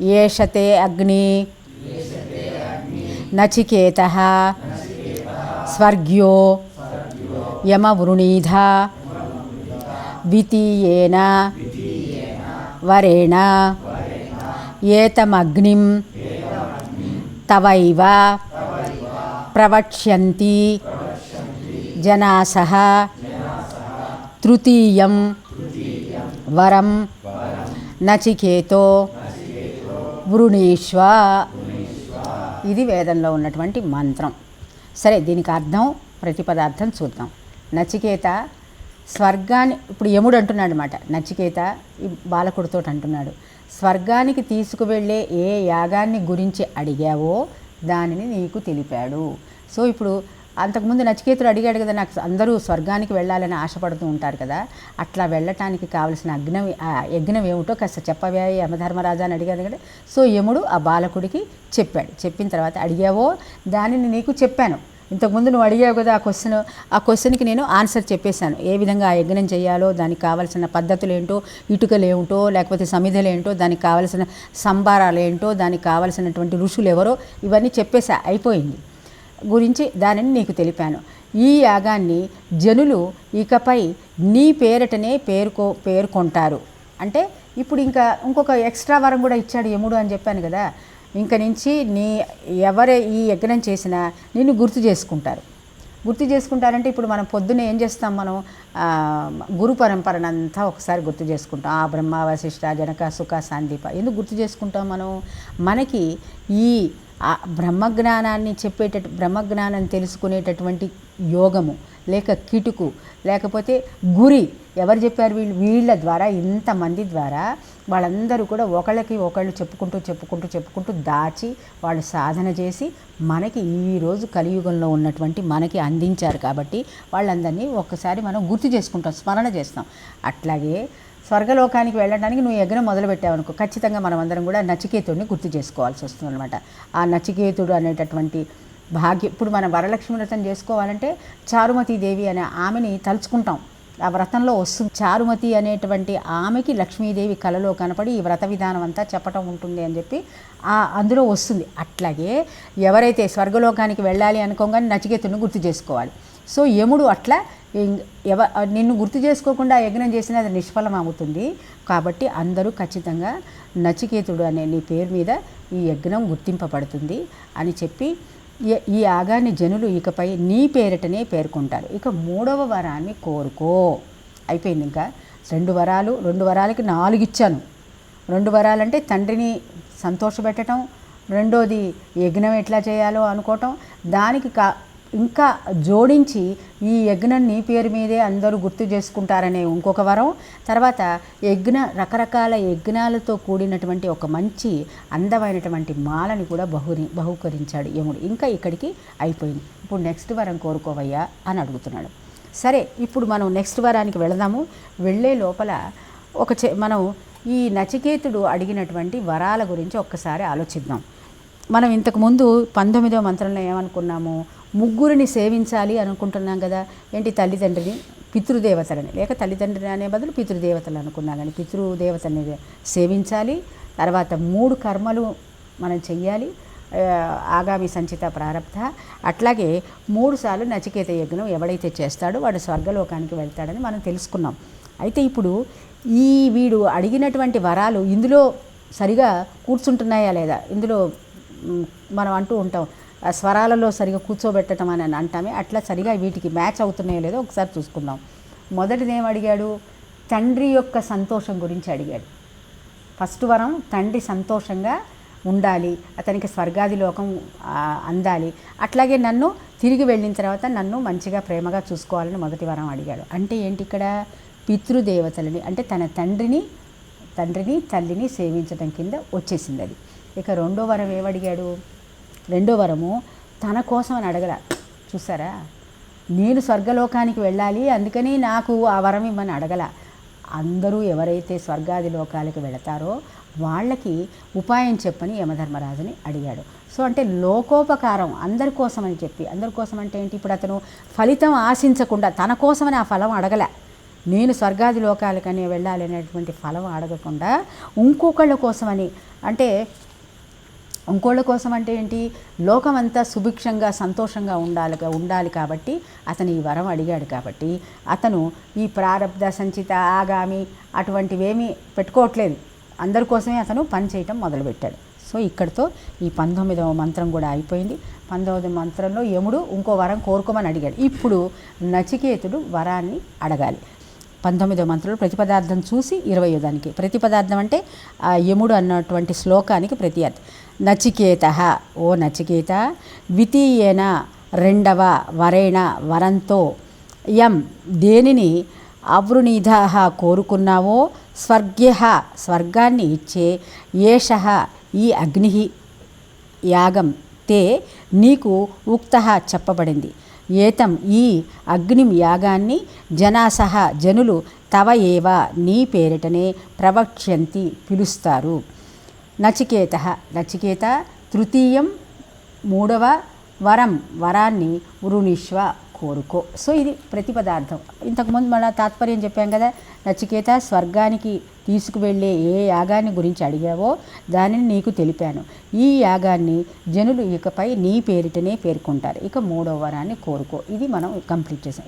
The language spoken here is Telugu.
ఏషతే అగ్ని నచికేత స్వర్గ్యో యమవృణీధ ద్వితీయేన వరేణ ఏతమగ్నిం తవైవ ప్రవక్ష్యంతి జనాసహ తృతీయం వరం నచికేతో వృణీష్వ. ఇది వేదంలో ఉన్నటువంటి మంత్రం. సరే దీనికి అర్థం ప్రతిపదార్థం చూద్దాం. నచికేత స్వర్గాన్ని ఇప్పుడు యముడు అంటున్నాడు అనమాట నచికేత బాలకుడితో అంటున్నాడు. స్వర్గానికి తీసుకువెళ్ళే ఏ యాగాన్ని గురించి అడిగావో దానిని నీకు తెలిపాడు. సో ఇప్పుడు అంతకుముందు నచికేతుడు అడిగాడు కదా నాకు అందరూ స్వర్గానికి వెళ్ళాలని ఆశపడుతూ ఉంటారు కదా అట్లా వెళ్ళటానికి కావలసిన అగ్నం ఆ యజ్ఞం ఏమిటో కాస్త చెప్పవే యమధర్మరాజా అని అడిగాడు కదా. సో యముడు ఆ బాలకుడికి చెప్పాడు. చెప్పిన తర్వాత అడిగావో దానిని నీకు చెప్పాను. ఇంతకుముందు నువ్వు అడిగావు కదా ఆ క్వశ్చన్ ఆ క్వశ్చన్కి నేను ఆన్సర్ చెప్పేశాను. ఏ విధంగా ఆ యజ్ఞం చేయాలో దానికి కావాల్సిన పద్ధతులు ఏంటో ఇటుకలు ఏమిటో లేకపోతే సమిధలు ఏంటో దానికి కావాల్సిన సంబారాలు ఏంటో దానికి కావాల్సినటువంటి ఋషులు ఎవరో ఇవన్నీ చెప్పేసా అయిపోయింది. గురించి దానిని నీకు తెలిపాను. ఈ యాగాన్ని జనులు ఇకపై నీ పేరటనే పేరుకో పేర్కొంటారు. అంటే ఇప్పుడు ఇంకా ఇంకొక ఎక్స్ట్రా వరం కూడా ఇచ్చాడు యముడు అని చెప్పాను కదా. ఇంక నుంచి నీ ఎవరే ఈ యజ్ఞం చేసినా నిన్ను గుర్తు చేసుకుంటారు. గుర్తు చేసుకుంటారంటే ఇప్పుడు మనం పొద్దున్న ఏం చేస్తాం మనం? గురు పరంపరనంతా ఒకసారి గుర్తు చేసుకుంటాం. ఆ బ్రహ్మ వశిష్ట జనక సుఖ సాందీప. ఎందుకు గుర్తు చేసుకుంటాం మనం? మనకి ఈ ఆ బ్రహ్మజ్ఞానాన్ని చెప్పేటట్టు బ్రహ్మజ్ఞానం తెలుసుకునేటటువంటి యోగము లేక కిటుకు లేకపోతే గురి ఎవరు చెప్పారు వీళ్ళు? వీళ్ళ ద్వారా ఇంతమంది ద్వారా వాళ్ళందరూ కూడా ఒకళ్ళకి ఒకళ్ళు చెప్పుకుంటూ చెప్పుకుంటూ చెప్పుకుంటూ దాచి వాళ్ళు సాధన చేసి మనకి ఈరోజు కలియుగంలో ఉన్నటువంటి మనకి అందించారు కాబట్టి వాళ్ళందరినీ ఒక్కసారి మనం గుర్తు చేసుకుంటాం స్మరణ చేస్తాం. అట్లాగే స్వర్గలోకానికి వెళ్ళడానికి నువ్వు యజ్ఞం మొదలుపెట్టావనుకో ఖచ్చితంగా మనం అందరం కూడా నచికేతుడిని గుర్తు చేసుకోవాల్సి వస్తుంది అనమాట ఆ నచికేతుడు అనేటటువంటి భాగ్యం ఇప్పుడు మనం వరలక్ష్మి వ్రతం చేసుకోవాలంటే చారుమతి దేవి అనే ఆమెని తలుచుకుంటాం. ఆ వ్రతంలో వస్తుంది. చారుమతి అనేటువంటి ఆమెకి లక్ష్మీదేవి కలలో కనపడి ఈ వ్రత విధానం అంతా చెప్పటం ఉంటుంది అని చెప్పి ఆ అందులో వస్తుంది. అట్లాగే ఎవరైతే స్వర్గలోకానికి వెళ్ళాలి అనుకోగానే నచికేతుడిని గుర్తు చేసుకోవాలి. సో యముడు అట్లా ఎవ నిన్ను గుర్తు చేసుకోకుండా యజ్ఞం చేసినా అది నిష్ఫలం అవుతుంది. కాబట్టి అందరూ ఖచ్చితంగా నచికేతుడు అనే నీ పేరు మీద ఈ యజ్ఞం గుర్తింపబడుతుంది అని చెప్పి ఈ- ఈ యాగాన్ని జనులు ఇకపై నీ పేరిటనే పేర్కొంటారు. ఇక మూడవ వరాన్ని కోరుకో. అయిపోయింది ఇంకా. రెండు వరాలు రెండు వరాలకి నాలుగు ఇచ్చాను. రెండు వరాలంటే తండ్రిని సంతోషపెట్టడం రెండోది యజ్ఞం ఎట్లా చేయాలో అనుకోవటం దానికి కా ఇంకా జోడించి ఈ యజ్ఞాన్ని పేరు మీదే అందరూ గుర్తు చేసుకుంటారనే ఇంకొక వరం. తర్వాత యజ్ఞ రకరకాల యజ్ఞాలతో కూడినటువంటి ఒక మంచి అందమైనటువంటి మాలని కూడా బహుని బహుకరించాడు యముడు. ఇంకా ఇక్కడికి అయిపోయింది. ఇప్పుడు నెక్స్ట్ వరం కోరుకోవయ్యా అని అడుగుతున్నాడు. సరే ఇప్పుడు మనం నెక్స్ట్ వరానికి వెళదాము. వెళ్ళే లోపల ఒక చె మనం ఈ నచికేతుడు అడిగినటువంటి వరాల గురించి ఒక్కసారి ఆలోచిద్దాం. మనం ఇంతకుముందు పంతొమ్మిదో మంత్రంలో ఏమనుకున్నాము? ముగ్గురిని సేవించాలి అనుకుంటున్నాం కదా. ఏంటి తల్లిదండ్రిని? పితృదేవతలని. లేక తల్లిదండ్రిని అనే బదులు పితృదేవతలు అనుకున్నా కానీ పితృదేవతని సేవించాలి. తర్వాత మూడు కర్మలు మనం చెయ్యాలి. ఆగామి సంచిత ప్రారంభ. అట్లాగే మూడు సార్లు నచికేత యజ్ఞం ఎవడైతే చేస్తాడో వాడు స్వర్గలోకానికి వెళ్తాడని మనం తెలుసుకున్నాం. అయితే ఇప్పుడు ఈ వీడు అడిగినటువంటి వరాలు ఇందులో సరిగా కూర్చుంటున్నాయా లేదా? ఇందులో మనం అంటూ ఉంటాం స్వరాలలో సరిగా కూర్చోబెట్టడం అని అంటామే. అట్లా సరిగా వీటికి మ్యాచ్ అవుతున్నాయో లేదో ఒకసారి చూసుకుందాం. మొదటిది ఏం అడిగాడు? తండ్రి యొక్క సంతోషం గురించి అడిగాడు. ఫస్ట్ వరం తండ్రి సంతోషంగా ఉండాలి అతనికి స్వర్గాది లోకం అందాలి. అట్లాగే నన్ను తిరిగి వెళ్ళిన తర్వాత నన్ను మంచిగా ప్రేమగా చూసుకోవాలని మొదటి వరం అడిగాడు. అంటే ఏంటి ఇక్కడ? పితృదేవతలని అంటే తన తండ్రిని తండ్రిని తల్లిని సేవించడం కింద వచ్చేసింది అది. ఇక రెండో వరం ఏమడిగాడు రెండో వరము తన కోసం అని అడగల. చూసారా? నేను స్వర్గలోకానికి వెళ్ళాలి అందుకని నాకు ఆ వరం ఇవ్వని అడగల. అందరూ ఎవరైతే స్వర్గాది లోకాలకు వెళతారో వాళ్ళకి ఉపాయం చెప్పని యమధర్మరాజుని అడిగాడు. సో అంటే లోకోపకారం అందరి కోసం అని చెప్పి అందరి కోసం అంటే ఏంటి? ఇప్పుడు అతను ఫలితం ఆశించకుండా తన కోసమని ఆ ఫలం అడగలే. నేను స్వర్గాది లోకాలకని వెళ్ళాలి అనేటువంటి ఫలం అడగకుండా ఇంకొకళ్ళ కోసమని అంటే ఇంకోళ్ళ కోసం అంటే ఏంటి? లోకమంతా సుభిక్షంగా సంతోషంగా ఉండాలి ఉండాలి కాబట్టి అతను ఈ వరం అడిగాడు కాబట్టి అతను ఈ ప్రారబ్ధ సంచిత ఆగామి అటువంటివేమీ పెట్టుకోవట్లేదు. అందరి కోసమే అతను పని చేయటం మొదలుపెట్టాడు. సో ఇక్కడితో ఈ పంతొమ్మిదవ మంత్రం కూడా అయిపోయింది. పంతొమ్మిదవ మంత్రంలో యముడు ఇంకో వరం కోరుకోమని అడిగాడు. ఇప్పుడు నచికేతుడు వరాన్ని అడగాలి. పంతొమ్మిదో మంత్రంలో ప్రతిపదార్థం చూసి ఇరవై దానికి. ప్రతిపదార్థం అంటే ఆ యముడు అన్నటువంటి శ్లోకానికి ప్రతి అర్థం. నచికేత. ఓ నచికేత ద్వితీయేన రెండవ వరేణ వరంతో యం దేనిని అవృణీధ కోరుకున్నావో స్వర్గ్య స్వర్గాన్ని ఇచ్చే ఏష ఈ అగ్ని యాగం తే నీకు ఉక్త చెప్పబడింది. ఏతం ఈ అగ్ని యాగాన్ని జనాసహ జనులు తవ ఏవ నీ పేరిటనే ప్రవక్ష్యంతి పిలుస్తారు. నచికేత. నచికేత తృతీయం మూడవ వరం వరాన్ని వృణీశ్వ కోరుకో. సో ఇది ప్రతిపదార్థం. ఇంతకుముందు మన తాత్పర్యం చెప్పాం కదా నచికేత స్వర్గానికి తీసుకువెళ్ళే ఏ యాగాన్ని గురించి అడిగావో దానిని నీకు తెలిపాను. ఈ యాగాన్ని జనులు ఇకపై నీ పేరిటనే పేర్కొంటారు. ఇక మూడవ వరాన్ని కోరుకో. ఇది మనం కంప్లీట్ చేసాం.